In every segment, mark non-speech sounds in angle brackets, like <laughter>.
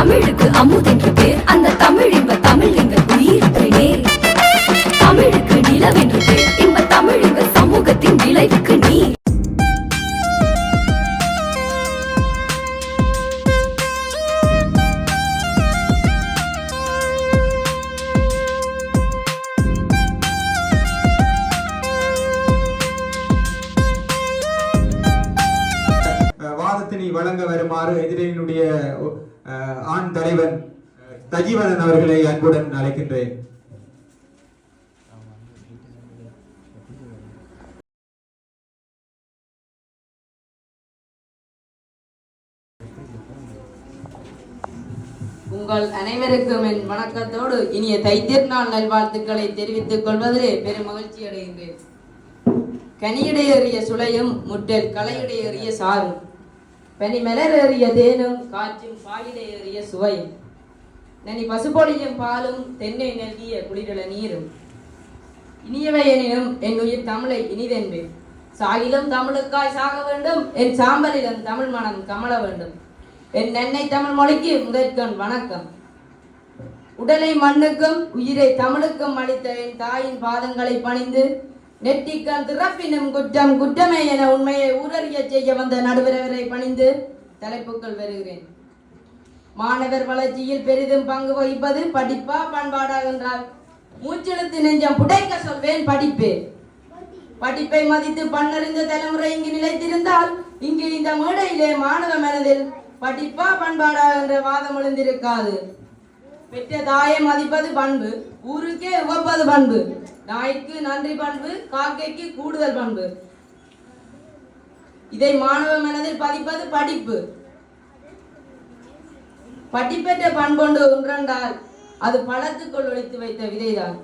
தமிழுக்கு அமுதென்று பேர் அந்த ஆண் தலைவன் தஜீவனன் அவர்களை அன்புடன் அழைக்கின்றேன். உங்கள் அனைவருக்கும் என் வணக்கத்தோடு இனிய தைத்திருநாள் நல்வாழ்த்துக்களை தெரிவித்துக் கொள்வதிலே பெரும் மகிழ்ச்சி அடைகின்றேன் கனியிடையேறிய சுளையும் முட்டல் கலையிடையேறிய சாரும். பனி மலரேறிய தேனும் காற்றும் பாயிடையேறிய சுவையும். நனி பசுபொழியும் பாலும் தென்னை நல்கிய குளிரல நீரும். இனியவை எனினும் என் உயிர் தமிழை இனிதென்பேன் சாகிலும் தமிழுக்காய் சாக வேண்டும் என் சாம்பலிலும் தமிழ் மனம் கமல வேண்டும். என் நென்னை தமிழ் மொழிக்கு முதற்கண் வணக்கம். உடலை மண்ணுக்கும் உயிரை தமிழுக்கும் அளித்த என் தாயின் பாதங்களை பணிந்து நெட்டிக்கண் திறப்பினும் குற்றம் குற்றமே என உண்மையை ஊரறிய செய்ய வந்த நடுவரவரை பணிந்து தலைப்புக்கள் வருகிறேன். மாணவர் வளர்ச்சியில் பெரிதும் பங்கு வகிப்பது படிப்பா பண்பாடா என்றால் மூச்செழுத்து நெஞ்சம் புடைக்க சொல்வேன் படிப்பு. படிப்பை மதித்து பன்னறிந்த தலைமுறை இங்கு நிலைத்திருந்தால் இங்கு இந்த மேடையிலே மாணவ மனதில் படிப்பா பண்பாடா என்ற வாதம் எழுந்திருக்காது. பெற்ற தாயை மதிப்பது பண்பு ஊருக்கே உவப்பது பண்பு. நாய்க்கு நன்றி பண்பு காக்கைக்கு கூடுதல் பண்பு. இதை மாணவ மனதில் பதிப்பது படிப்பு. படிப்பெற்ற பண்பொண்டு ஒன்றென்றால் அது பழத்துக்குள் ஒழித்து வைத்த விதைதான்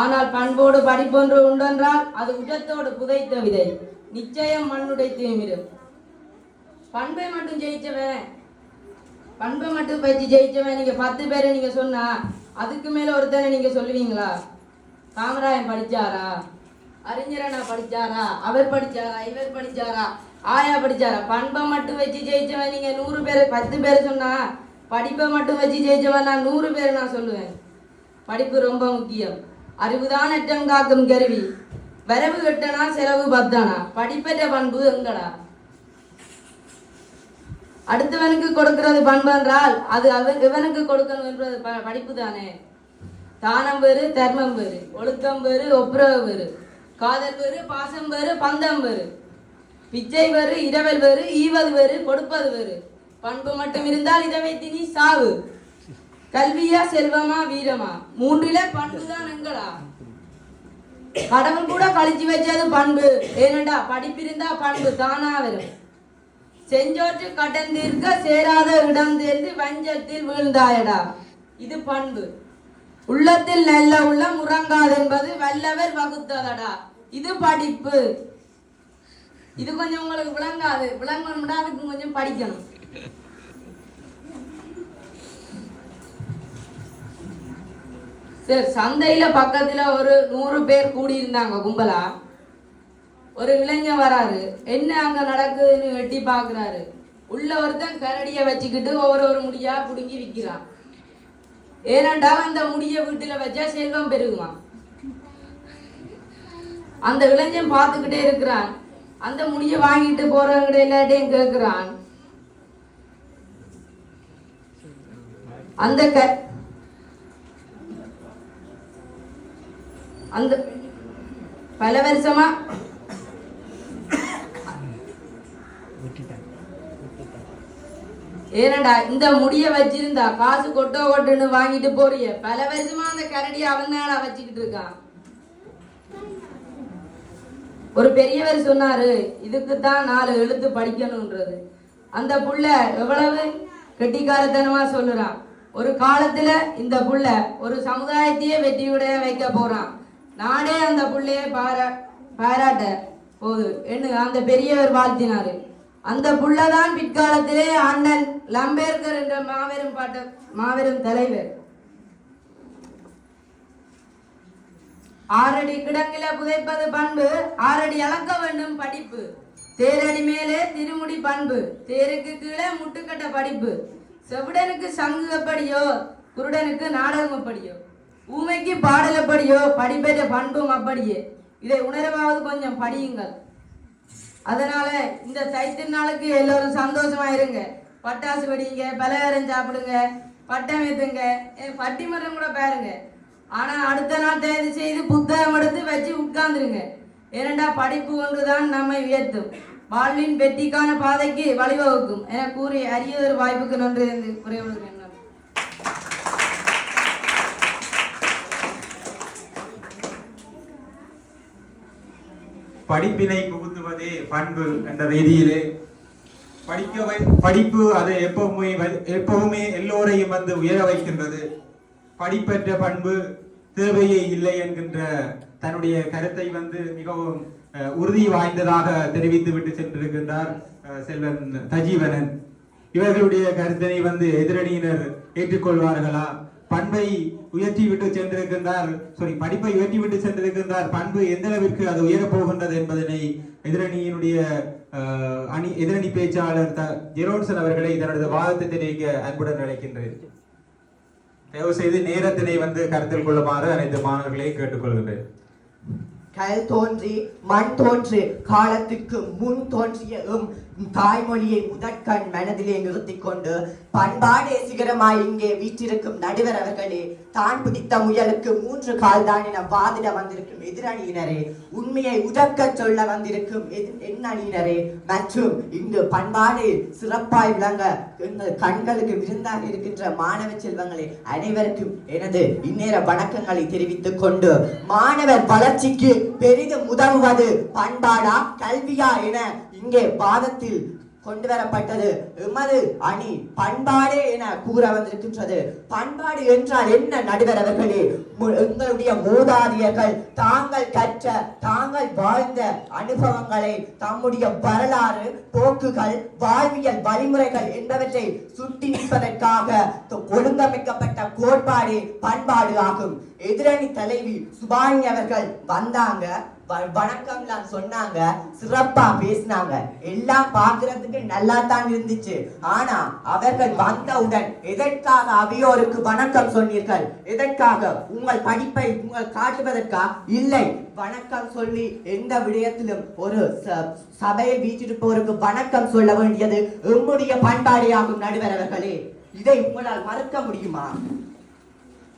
ஆனால் பண்போடு படிப்பொன்று உண்டென்றால் அது உஜத்தோடு புதைத்த விதை. நிச்சயம் மண்ணுடை தீமிரும் பண்பை மட்டும் ஜெயிச்சவன் பண்பை மட்டும் பயிற்சி ஜெயிச்சவன் நீங்க பத்து பேரை நீங்க சொன்னா அதுக்கு மேல ஒருத்தனை நீங்க சொல்லுவீங்களா? காமராயன் படிச்சாரா? அறிஞரனா படிச்சாரா? அவர் படிச்சாரா? இவர் படிச்சாரா? ஆயா படிச்சாரா? பண்பை மட்டும் வச்சு ஜெயிச்சவன் நீங்க நூறு பேர் பத்து பேர் சொன்னா படிப்பை மட்டும் வச்சு ஜெயிச்சவன் நான் நூறு பேர் நான் சொல்லுவேன். படிப்பு ரொம்ப முக்கியம். அறிவுதான் எட்டம் காக்கும் கருவி. வரவு கெட்டனா செலவு பத்தானா படிப்பற்ற பண்பு எங்கடா? அடுத்தவனுக்கு கொடுக்கிறது பண்பு என்றால் அது அவன் இவனுக்கு கொடுக்கணும் என்பது ப- படிப்பு தானே தானம் வேறு தர்மம் வேறு. ஒழுக்கம் வேறு ஒப்புரவு வேறு. காதல் வேறு பாசம் வேறு பந்தம் வேறு. பிச்சை வேறு இரவல் வேறு ஈவது வேறு கொடுப்பது வேறு. பண்பு மட்டும் இருந்தால் இதை வைத்து நீ சாவு. கல்வியா செல்வமா வீரமா? மூன்றில பண்பு தான் எங்களா? கடவுள் கூட கழிச்சு வச்சது பண்பு. ஏனண்டா படிப்பிருந்தா பண்பு தானா வரும் செஞ்சோற்று கடன் தீர்க்க சேராத இடம் தேர்ந்து வஞ்சத்தில் வீழ்ந்தாயடா. இது பண்பு. உள்ளத்தில் நல்ல உள்ளம் உறங்காதென்பது வல்லவர் வகுத்ததடா. இது படிப்பு. இது கொஞ்சம் உங்களுக்கு விளங்காது. விளங்கணும்னா அதுக்கு கொஞ்சம் படிக்கணும். சரி சந்தையில பக்கத்துல ஒரு நூறு பேர் கூடி இருந்தாங்க கும்பலா. ஒரு இளைஞன் வராரு. என்ன அங்க நடக்குதுன்னு வெட்டி பாக்குறாரு உள்ள ஒருத்தன் கரடியை வச்சுக்கிட்டு ஒவ்வொரு ஒரு முடியா புடுங்கி விற்கிறான். ஏனென்றால் அந்த முடிய வீட்டில் வச்சா செல்வம் பெருகுமா அந்த இளைஞன் பார்த்துக்கிட்டே இருக்கிறான். அந்த முடிய வாங்கிட்டு போறவங்க எல்லாட்டையும் கேட்கிறான் அந்த க அந்த பல வருஷமா ஏனடா இந்த முடிய வச்சிருந்தா காசு கொட்டோ கொட்டுன்னு வாங்கிட்டு போறிய. பல வருஷமா அந்த கரடி அவன் தானடா வச்சுக்கிட்டு இருக்கான். ஒரு பெரியவர் சொன்னாரு இதுக்கு தான் நாலு எழுத்து படிக்கணும்ன்றது. அந்த புள்ள எவ்வளவு கெட்டிக்காரத்தனமா சொல்லுறான். ஒரு காலத்துல இந்த புள்ள ஒரு சமுதாயத்தையே வெற்றியுடைய வைக்க போறான். நானே அந்த புள்ளைய பாரா பாராட்ட போது என்று அந்த பெரியவர் வாழ்த்தினாரு. அந்த புள்ளதான் பிற்காலத்திலே அண்ணன் லம்பேர்கர் என்ற மாபெரும் பாட்ட மாபெரும் தலைவர். ஆறடி கிடங்கில புதைப்பது பண்பு ஆறடி அளக்க வேண்டும் படிப்பு. தேரடி மேலே திருமுடி பண்பு தேருக்கு கீழே முட்டுக்கட்ட படிப்பு. செவிடனுக்கு சங்கு எப்படியோ குருடனுக்கு நாடகம் எப்படியோ. ஊமைக்கு பாடல் எப்படியோ படிப்பெற்ற பண்பும் அப்படியே. இதை உணரவாவது கொஞ்சம் படியுங்கள். அதனால இந்த தைத்திருநாளுக்கு எல்லோரும் சந்தோஷமா இருங்க பட்டாசு வெடிங்க பலகாரம் சாப்பிடுங்க பட்டம் ஏத்துங்க. ஏன் பட்டிமன்றம் கூட பாருங்க. ஆனா அடுத்த நாள் தயவு செய்து புத்தகம் எடுத்து வச்சு உட்கார்ந்துருங்க. ஏனெண்டா படிப்பு ஒன்றுதான் நம்மை உயர்த்தும். வாழ்வின் வெற்றிக்கான பாதைக்கு வழிவகுக்கும் என கூறி அரிய ஒரு வாய்ப்புக்கு நன்றி என்று குறைவுடன் படிப்பினை புகுத்துவதே பண்பு என்ற ரீதியிலே. படிக்க வை- படிப்பு அது எப்பவுமே எப்பவுமே எல்லோரையும் வந்து உயர வைக்கின்றது. படிப்பற்ற பண்பு தேவையே இல்லை என்கின்ற தன்னுடைய கருத்தை வந்து மிகவும் உறுதி வாய்ந்ததாக தெரிவித்து விட்டு சென்றிருக்கின்றார் செல்வன் தஜீவனன். இவர்களுடைய கருத்தினை வந்து எதிரணியினர் ஏற்றுக்கொள்வார்களா? பண்பை உயர்த்தி விட்டு சென்றிருக்கின்றார். சாரி படிப்பை உயர்த்தி விட்டு சென்றிருக்கின்றார். பண்பு எந்த அளவிற்கு அது உயரப் போகின்றது என்பதனை எதிரணியினுடைய அஹ், அணி எதிரணி பேச்சாளர் ஜெரோன்சன் அவர்களை தனது வாதத்தை தெரிவிக்க அன்புடன் அழைக்கின்றேன். தயவு செய்து நேரத்தினை வந்து கருத்தில் கொள்ளுமாறு அனைத்து மாணவர்களையும் கேட்டுக்கொள்கின்றேன். கல் தோன்றி மண் தோன்றி காலத்துக்கு முன் தோன்றிய எம் தாய்மொழியை முதற்கண் மனதிலே நிறுத்திக் கொண்டு பண்பாடே சிகரமாய் இங்கே வீற்றிருக்கும் நடுவர் அவர்களே தான் பிடித்த முயலுக்கு மூன்று கால்தான் என வாதிட வந்திருக்கும் எதிரணியினரே உண்மையை உதக்க சொல்ல வந்திருக்கும் எண்ணணியினரே மற்றும் இங்கு பண்பாடு சிறப்பாய் விளங்க எங்கள் கண்களுக்கு விருந்தாக இருக்கின்ற மாணவ செல்வங்களே அனைவருக்கும் எனது இந்நேர வணக்கங்களை தெரிவித்துக் கொண்டு மாணவர் வளர்ச்சிக்கு பெரிதும் உதவுவது பண்பாடா கல்வியா என இங்கே பாதத்தில் கொண்டு வரப்பட்டது எமது அணி பண்பாடே என கூற வந்திருக்கின்றது. பண்பாடு என்றால் என்ன நடுவர் அவர்களே எங்களுடைய மூதாதியர்கள் தாங்கள் கற்ற தாங்கள் வாழ்ந்த அனுபவங்களை தம்முடைய வரலாறு போக்குகள் வாழ்வியல் வழிமுறைகள் என்பவற்றை சுட்டி நிற்பதற்காக ஒழுங்கமைக்கப்பட்ட கோட்பாடு பண்பாடு ஆகும். எதிரணி தலைவி சுபானி அவர்கள் வந்தாங்க. வணக்கம்லாம் சொன்னாங்க. சிறப்பா பேசினாங்க. எல்லாம் பாக்குறதுக்கு நல்லா தான் இருந்துச்சு. ஆனா அவர்கள் வந்தவுடன் எதற்காக அவையோருக்கு வணக்கம் சொன்னீர்கள்? எதற்காக? உங்கள் படிப்பை உங்கள் காட்டுவதற்கா? இல்லை. வணக்கம் சொல்லி எந்த விடயத்திலும் ஒரு ச- வீச்சிருப்பவருக்கு வணக்கம் சொல்ல வேண்டியது எம்முடைய பண்பாடையாகும் நடுவர் அவர்களே. இதை உங்களால் மறக்க முடியுமா?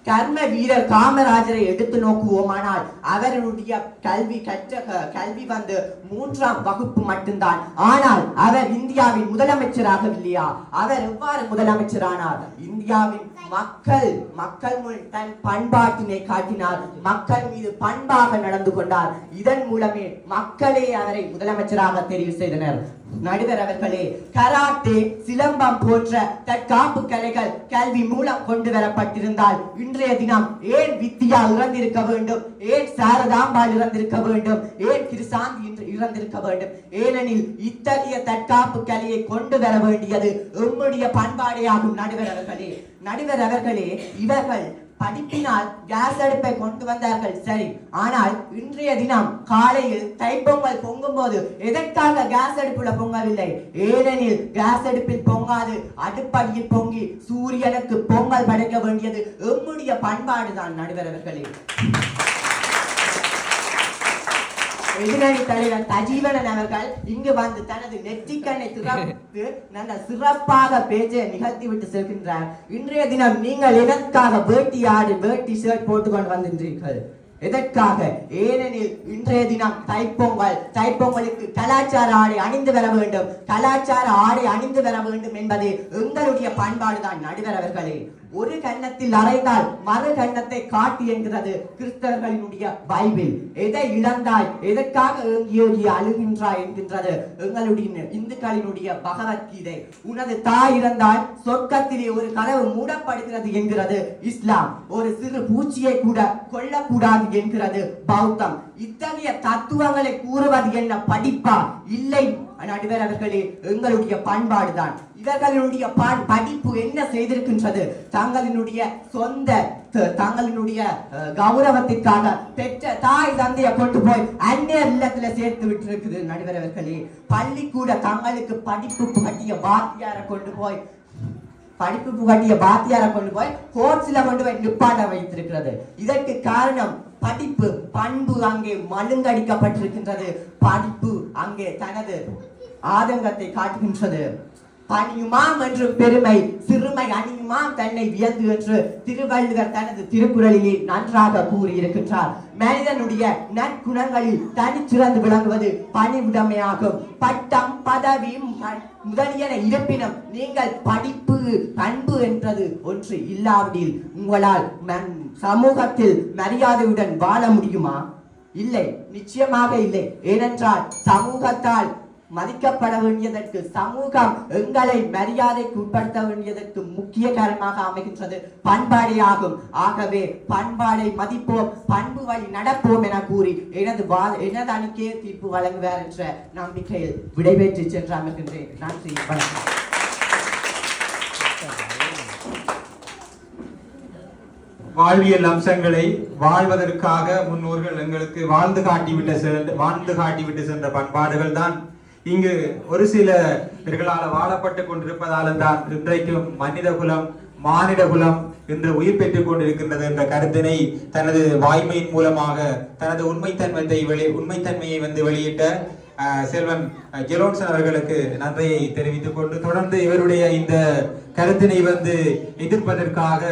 கர்ம வீரர் காமராஜரை எடுத்து நோக்குவோமானால் அவருடைய கல்வி கற்ற க- கல்வி வந்து மூன்றாம் வகுப்பு மட்டும்தான். ஆனால் அவர் இந்தியாவின் முதலமைச்சராக இல்லையா அவர் எவ்வாறு முதலமைச்சரானார்? இந்தியாவின் மக்கள் மக்கள் முன் தன் பண்பாட்டினை காட்டினார். மக்கள் மீது பண்பாக நடந்து கொண்டார். இதன் மூலமே மக்களே அவரை முதலமைச்சராக தெரிவு செய்தனர். நடுவர் அவர்களே கராத்தே சிலம்பம் போன்ற தற்காப்பு கலைகள் கல்வி மூலம் கொண்டு வரப்பட்டிருந்தால் இன்றைய தினம் ஏன் வித்யா இறந்திருக்க வேண்டும்? ஏன் சாரதாம்பாள் இறந்திருக்க வேண்டும்? ஏன் கிருசாந்தி இன்று இறந்திருக்க வேண்டும்? ஏனெனில் இத்தகைய தற்காப்பு கலையை கொண்டு வர வேண்டியது எம்முடைய பண்பாடையாகும் நடுவர் அவர்களே. நடுவர் அவர்களே இவர்கள் படிப்பினால் கேஸ் அடுப்பை கொண்டு வந்தார்கள். சரி ஆனால் இன்றைய தினம் காலையில் தைப்பொங்கல் பொங்கும் போது எதற்காக கேஸ் அடுப்புல பொங்கவில்லை? ஏனெனில் கேஸ் அடுப்பில் பொங்காது. அடுப்படியில் பொங்கி சூரியனுக்கு பொங்கல் படைக்க வேண்டியது எம்முடைய பண்பாடுதான் நடுவர் அவர்களே. எதிரணி தலைவர் தஜீவனன் அவர்கள் இங்கு வந்து தனது நெற்றிக்கண்ணை திறந்து <laughs> நல்ல சிறப்பாக பேச்சை நிகழ்த்தி விட்டு செல்கின்றார். இன்றைய தினம் நீங்கள் எதற்காக வேட்டி ஆடு வேட்டி ஷர்ட் போட்டுக்கொண்டு வந்திருக்கிறீர்கள்? எதற்காக? ஏனெனில் இன்றைய தினம் தைப்பொங்கல். தைப்பொங்கலுக்கு கலாச்சார ஆடை அணிந்து வர வேண்டும். கலாச்சார ஆடை அணிந்து வர வேண்டும் என்பது எங்களுடைய பண்பாடுதான் நடுவர் அவர்களே. ஒரு கன்னத்தில் அறைந்தால் மறு கன்னத்தை காட்டு என்கிறது கிறிஸ்தவர்களினுடைய பைபிள். எதை இழந்தாய்? எதற்காக ஏங்கி அழுகின்றாய் என்கின்றது எங்களுடைய இந்துக்களினுடைய பகவத்கீதை. உனது தாய் இறந்தால் சொர்க்கத்திலே ஒரு கதவு மூடப்படுகிறது என்கிறது இஸ்லாம். ஒரு சிறு பூச்சியை கூட கொல்லக்கூடாது என்கிறது பௌத்தம். இத்தகைய தத்துவங்களை கூறுவது என்ன? படிப்பா? இல்லை நடுவர் அவர்களே எங்களுடைய பண்பாடுதான். இவர்களுடைய படிப்பு என்ன செய்திருக்கின்றது? தங்களினுடைய சொந்த த- தங்களினுடைய கௌரவத்திற்காக பெற்ற தாய் தந்தையை கொண்டு போய் அந்நியர் இல்லத்துல சேர்த்து விட்டு நடுவர் அவர்களே. பள்ளிக்கூட தங்களுக்கு படிப்பு பட்டிய வாத்தியாரை கொண்டு போய் படிப்பு புகட்டிய பாத்தியாரை கொண்டு போய் கோர்ட்ஸ்ல கொண்டு போய் நிப்பாட்ட வைத்திருக்கிறது. இதற்கு காரணம் படிப்பு பண்பு அங்கே மழுங்கடிக்கப்பட்டிருக்கின்றது. படிப்பு அங்கே தனது ஆதங்கத்தை காட்டுகின்றது. பணியுமாம் என்று பெருமை சிறுமை அணியுமாம் தன்னை வியந்து என்று திருவள்ளுவர் தனது திருக்குறளிலே நன்றாக கூறியிருக்கின்றார். மனிதனுடைய நற்குணங்களில் தனிச்சிறந்து விளங்குவது பணிவுடைமையாகும். பட்டம் பதவி முதலியன இருப்பினும் நீங்கள் படிப்பு பண்பு என்றது ஒன்று இல்லாவிடில் உங்களால் சமூகத்தில் மரியாதையுடன் வாழ முடியுமா? இல்லை நிச்சயமாக இல்லை. ஏனென்றால் சமூகத்தால் மதிக்கப்பட வேண்டியதற்கு சமூகம் எங்களை மரியாதைக்கு உட்படுத்த வேண்டியதற்கு முக்கிய காரணமாக அமைகின்றது. பண்பாடே ஆகும். ஆகவே பண்பாடை மதிப்போம் பண்பு வழி நடப்போம் என கூறி எனது வா எனது அணிக்கே தீர்ப்பு வழங்குவார் என்ற நம்பிக்கையில் விடைபெற்று சென்று அமர்கின்றேன். நன்றி வணக்கம். வாழ்வியல் அம்சங்களை வாழ்வதற்காக முன்னோர்கள் எங்களுக்கு வாழ்ந்து காட்டிவிட்டு சென்ற வாழ்ந்து காட்டிவிட்டு சென்ற பண்பாடுகள் தான் இங்கு ஒரு சில இவர்களால் வாழப்பட்டு கொண்டிருப்பதாலும் தான் இன்றைக்கும் மனித குலம் மானிட குலம் இன்று உயிர் பெற்றுக் கொண்டிருக்கின்றது என்ற கருத்தினை தனது வாய்மையின் மூலமாக தனது உண்மைத்தன்மத்தை வெளி உண்மைத்தன்மையை வந்து வெளியிட்ட செல்வன் ஜெலோன்சன் அவர்களுக்கு நன்றியை தெரிவித்துக் கொண்டு தொடர்ந்து இவருடைய இந்த கருத்தினை வந்து எதிர்ப்பதற்காக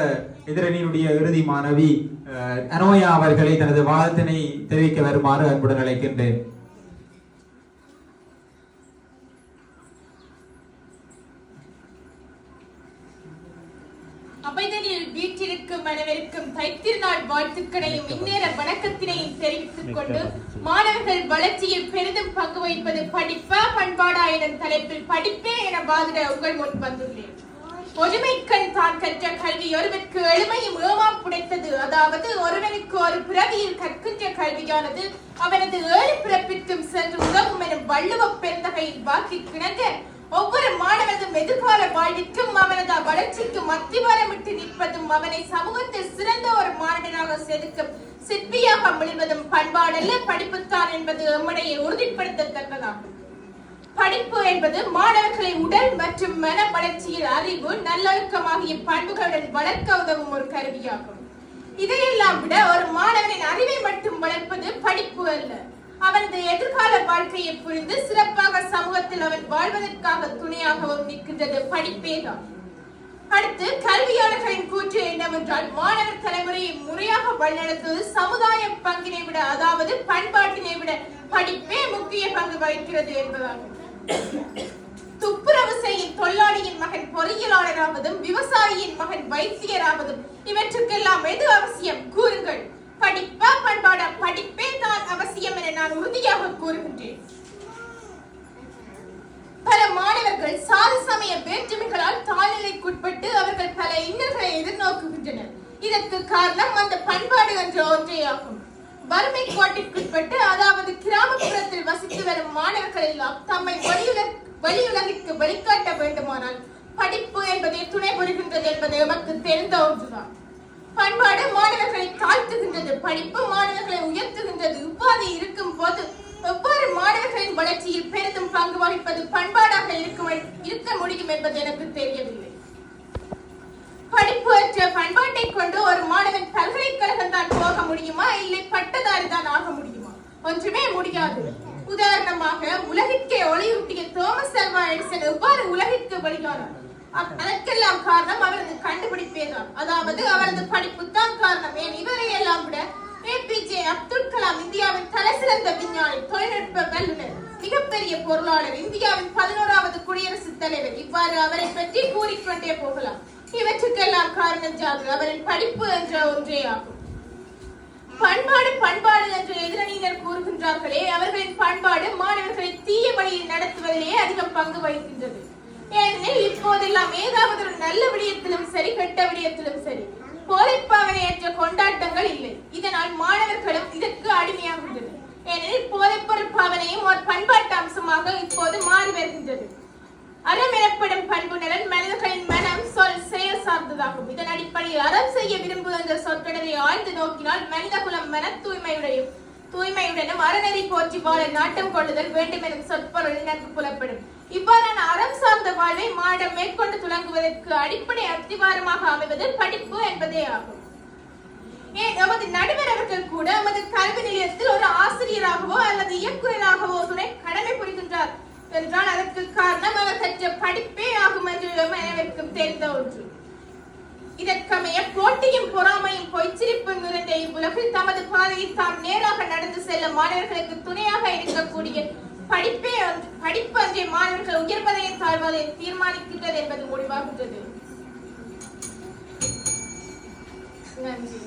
எதிரணியுடைய இறுதி மாணவி அனோயா அவர்களை தனது வாழ்த்தினை தெரிவிக்க வருமாறு அன்புடன் அழைக்கின்றேன். அவைதனில் வீற்றிருக்கும் அனைவருக்கும் தைத்திருநாள் வாழ்த்துக்களையும் இந்நேர வணக்கத்தினையும் தெரிவித்துக் கொண்டு மாணவர்கள் வளர்ச்சியில் பெரிதும் பங்கு வகிப்பது படிப்பா பண்பாடா எனும் தலைப்பில் படிப்பே என வாதிட உங்கள் முன் வந்துள்ளேன். ஒருமைக்கண் தான் கற்ற கல்வி ஒருவருக்கு எளிமையும் ஏமாம் புடைத்தது. அதாவது ஒருவனுக்கு ஒரு பிறவியில் கற்கின்ற கல்வியானது அவனது ஏழு பிறப்பிற்கும் சென்று உதவும் எனும் வள்ளுவ பெருந்தகையின் வாக்கு கிணங்க ஒவ்வொரு மாணவனதும் எதிர்கால வாழ்விற்கும் அவனது வளர்ச்சிக்கும் அத்திவாரமிட்டு நிற்பதும் அவனை சமூகத்தில் சிறந்த ஒரு மாணவனாக செதுக்கும் சிற்பியாக மிளிர்வதும் பண்பாடல்ல படிப்புத்தான் என்பது எம்முடைய உறுதிப்படுத்தத்தக்கதாகும். படிப்பு என்பது மாணவர்களை உடல் மற்றும் மன வளர்ச்சியில் அறிவு நல்லொழுக்கம் ஆகிய பண்புகளுடன் வளர்க்க உதவும் ஒரு கருவியாகும். இதையெல்லாம் விட ஒரு மாணவனின் அறிவை மட்டும் வளர்ப்பது படிப்பு அல்ல. அவனது எதிர்கால வாழ்க்கையை புரிந்து சிறப்பாக சமூகத்தில் அவன் வாழ்வதற்காக துணையாகவும் நிற்கின்றது படிப்பேதான் அடுத்து கல்வியாளர்களின் கூற்று என்னவென்றால் மாணவர் தலைமுறையை முறையாக வழிநடத்துவது சமுதாய பங்கினை விட அதாவது பண்பாட்டினை விட படிப்பே முக்கிய பங்கு வகிக்கிறது என்பதாகும். துப்புரவு செய்யும் தொழிலாளியின் மகன் பொறியியலாளராவதும் விவசாயியின் மகன் வைத்தியராவதும் இவற்றுக்கெல்லாம் எது அவசியம்? கூறுங்கள். படிப்பா பண்பாடா? படிப்பே தான் அவசியம் என நான் உறுதியாக கூறுகின்றேன். பல மாணவர்கள் சாதி சமய வேற்றுமைகளால் தாழ்நிலைக்குட்பட்டு அவர்கள் பல இன்னல்களை எதிர்நோக்குகின்றனர் இதற்கு காரணம் அந்த பண்பாடு என்ற ஒன்றே ஆகும் வறுமை கோட்டிற்குட்பட்டு அதாவது கிராமப்புறத்தில் வசித்து வரும் மாணவர்கள் எல்லாம் தம்மை வெளியுல வெளியுலகிற்கு வெளிக்காட்ட வேண்டுமானால் படிப்பு என்பதை துணை புரிகின்றது என்பது எமக்கு தெரிந்த ஒன்றுதான். பண்பாடு மாணவர்களை தாழ்த்துகின்றது படிப்பு மாணவர்களை உயர்த்துகின்றது இவ்வாறு இருக்கும் போது எவ்வாறு மாணவர்களின் வளர்ச்சியில் பெரிதும் பங்கு வகிப்பது பண்பாடாக இருக்க முடியும் என்பது எனக்கு தெரியவில்லை. படிப்பு அற்ற பண்பாட்டை கொண்டு ஒரு மாணவன் பல்கலைக்கழகம் தான் போக முடியுமா? இல்லை பட்டதாரி தான் ஆக முடியுமா? ஒன்றுமே முடியாது. உதாரணமாக உலகிற்கே ஒளியூட்டிய தோமஸ் அல்வா எடிசன் எவ்வாறு உலகிற்கு வெளியானார்? அதற்கெல்லாம் காரணம் அவரது கண்டுபிடிப்பே தான் அதாவது அவரது படிப்பு தான் காரணம். ஏன் இவரை எல்லாம் விட ஏபிஜே அப்துல் கலாம் இந்தியாவின் தலைசிறந்த விஞ்ஞானி தொழில்நுட்ப வல்லுநர் மிகப்பெரிய பொருளாளர் இந்தியாவின் பதினோராவது குடியரசுத் தலைவர். இவ்வாறு அவரை பற்றி கூறிக்கொண்டே போகலாம். இவற்றுக்கெல்லாம் காரணம் ஜாது அவரின் படிப்பு என்ற ஒன்றே ஆகும் பண்பாடு பண்பாடு என்று எதிரணியினர் கூறுகின்றார்களே அவர்களின் பண்பாடு மாணவர்களை தீய வழியில் நடத்துவதிலேயே அதிகம் பங்கு வகிக்கின்றது. ஏனெனில் இப்போதெல்லாம் ஏதாவது ஒரு நல்ல விடயத்திலும் சரி கெட்ட விடயத்திலும் சரி போதைப்பாவனையற்ற கொண்டாட்டங்கள் இல்லை. இதனால் மாணவர்களும் இதற்கு அடிமையாகின்றது ஏனெனில் போதைப்பொருள் பாவனையும் ஒரு பண்பாட்டு அம்சமாக இப்போது மாறி வருகின்றது. அறம் எனப்படும் பண்பு நலன் மனிதர்களின் சார்ந்ததாகும். இதன் அடிப்படையில் அறம் செய்ய விரும்புகின்ற சொற்கடலை ஆழ்ந்து நோக்கினால் மனித குலம் மன தூய்மையுடையும். தூய்மையுடனும் அறநெறி போற்றி வாழ நாட்டம் கொள்ளுதல் வேண்டும் எனும் சொற்பொருள் நன்கு புலப்படும். இவ்வாறான அறம் சார்ந்த வாழ்வை மாடம் மேற்கொண்டு துலங்குவதற்கு அடிப்படை அத்திவாரமாக அமைவது படிப்பு என்பதே ஆகும். ஏன் நமது நடுவர் அவர்கள் கூட நமது கல்வி நிலையத்தில் ஒரு ஆசிரியராகவோ அல்லது இயக்குநராகவோ துணை கடமை புரிகின்றார் என்றால் அதற்கு காரணம் அவர் கற்ற படிப்பே ஆகும் என்று அனைவருக்கும் தெரிந்த ஒன்று. இதற்கமைய போட்டியும் பொறாமையும் பொய்ச்சிரிப்பும் நிறைந்த இவ்வுலகில் தமது பாதையை தாம் நேராக நடந்து செல்லும் மாணவர்களுக்கு துணையாக இருக்கக்கூடிய படிப்பே படிப்பு அன்றைய மாணவர்கள் உயர்வதையும் தாழ்வதையும் தீர்மானிக்கின்றது என்பது முடிவாகின்றது. நன்றி.